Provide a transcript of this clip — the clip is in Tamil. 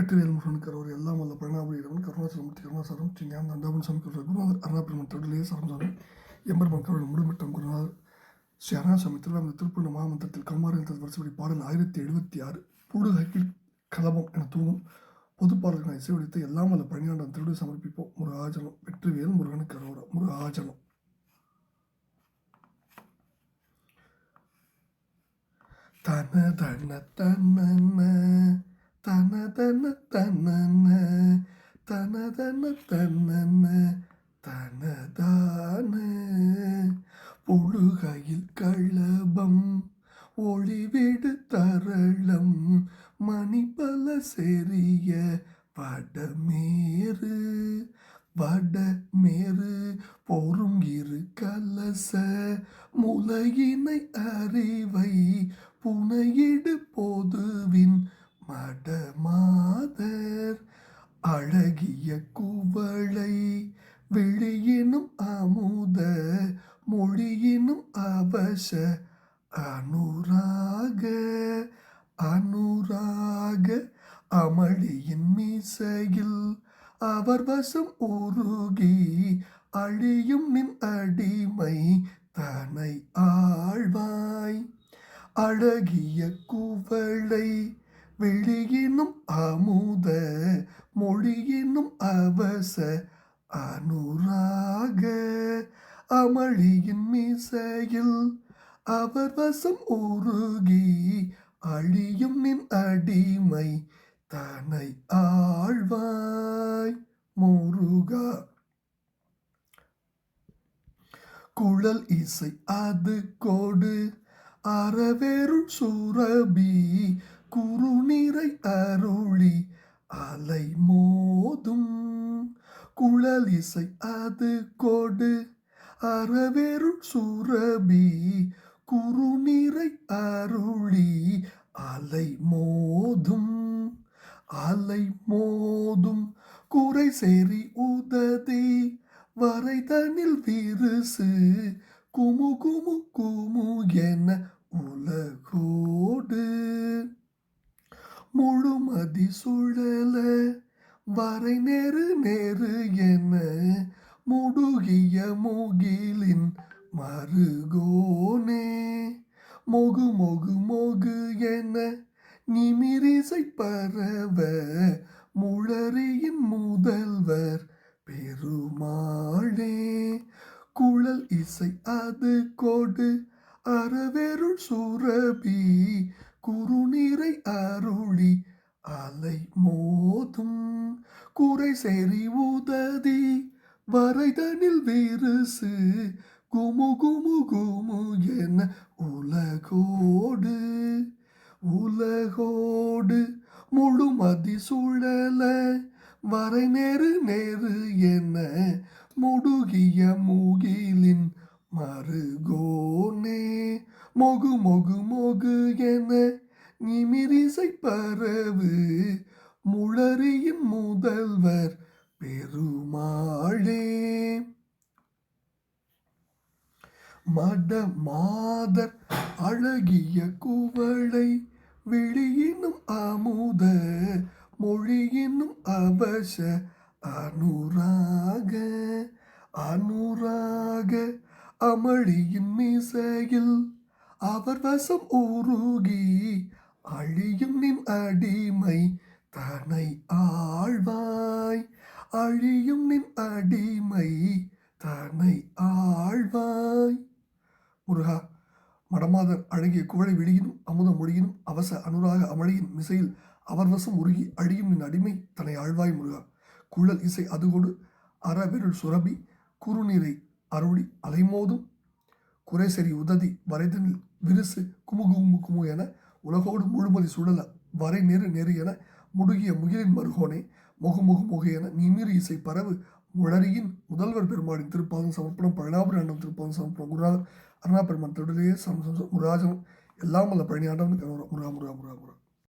வெற்றிவேல் முருகன் கரவர் எல்லாம் வல்ல பழனாபுரியிடவன் கருணாசரமூர்த்தி கருணாசரம் ஸ்ரீ ஞான தண்டாபன் சாமி குரு குருநாதர் அருணாபெருமன் தொழிலே சரம்சாமி எம்பெருமன் கருள் முடுமிட்டம் குருநாதர் ஸ்ரீ அருணாசாமி திருவிழா திருப்பூர் மாமந்திரத்தில் கம்மாரின் வருஷப்படி பாடல் ஆயிரத்தி எழுபத்தி ஆறு புழுதகில் கலபம் என தூங்கும் பொதுப்பாடல்களை இசைவடித்து எல்லாம் வல்ல பழனியாண்டன் திருவிழை சமர்ப்பிப்போம். முருகாஜனம் வெற்றிவேல் முருகனுக்கு கரோர முருகாஜனம் தன தன தன்ன தன தன தன தன தன தன தனதான. புழுகையில் களபம் ஒளிவிடு தரளம் மணிபல செறிய வடமேறு வடமேறு பொறும் இரு கலச முலையினை அறிவை புனையிடு பொதுவின் மடமாதர் அழகிய குவளை விழியினும் அமுத மொழியினும் அவச அனுராக அனுராக அமளியின் மீசையில் அவர் வசம் உருகி அழியும் நின் அடிமை தனை ஆழ்வாய். அழகிய குவளை விழியினும் அமுத மொழியினும் அவச அனுராக அமளியின் மீசையில் அவர் வசம் உருகி அழியும் நின் அடிமை தனை ஆழ்வாய். முருகா. குழல் இசை அது கோடு அறவேருள் சுரபி குறுநீரை அருளி அலை மோதும். குழல் இசை அது கொடு. அறவேருள் சுரபி குறுநீரை அருளி அலை மோதும். அலை மோதும் குறை சேரி உததி. வரைதனில் விருசு குமு குமு குமு என உலகோடு. முழுமதி சுழல வரை நேரு நேரு என முடுகிய முகிலின் மருகோனே. மொகு மொகு மொகு என நிமிரிசை பரவ முழறியின் முதல்வர் பெருமாளே. குழல் இசை அது கொடு அறவேருள் சுரபி குறுநீரை அருளி அலை மோதும். குறை சேரி உததி வரைதனில் விருசு. குமு குமு குமு என உலகோடு. உலகோடு முழுமதி சுழல. வரை நேரு நேரு என முடுகிய மூகிலின் மறுகோனே. மொகு மொகு மொகு என நிமிரிசை பரவு. முளரியின் முதல்வர் பெருமாளே. மட மாதர் அழகிய குவளை விழியினும் அமுத மொழியினும் அவச அனுராக அனுராக அமளியின் மீசையில் அவர் வசம் உருகி அழியும் நின் அடிமை தனை ஆழ்வாய். அழியும் நின் அடிமை தனை ஆழ்வாய். முருகா மடமாதர் அழகிய குவளை விழியினும் அமுத மொழியினும் அவச அனுராக அமளியின் மிசையில் அவர் வசம் உருகி அழியும் நின் அடிமை தன்னை ஆழ்வாய் முருகா. குழல் இசை அதுகொடு அறவிருள் சுரபி குறுநீரை அருளி அலைமோதும் குறைசெறி உததி வரைதனில் விரிசு குமு குமு குமு என உலகோடு முழுமதி சுழல வரை நெரு நெரு என முடுகிய முகிலின் மருகோனே முகு முகு முகு என நிமிரு இசை பரவு முழரியின் முதல்வர் பெருமாளின் திருப்பாதம் சமர்ப்பணம் பழனாபுரி ஆண்டம் திருப்பாதம் சமர்ப்பணம் குருநாதர் அருணா பெருமான் தொழிலே சம் முராஜனம் எல்லாம் அல்ல பழனி ஆண்டவனுக்கு முருகா முருகா முருகா முருகா.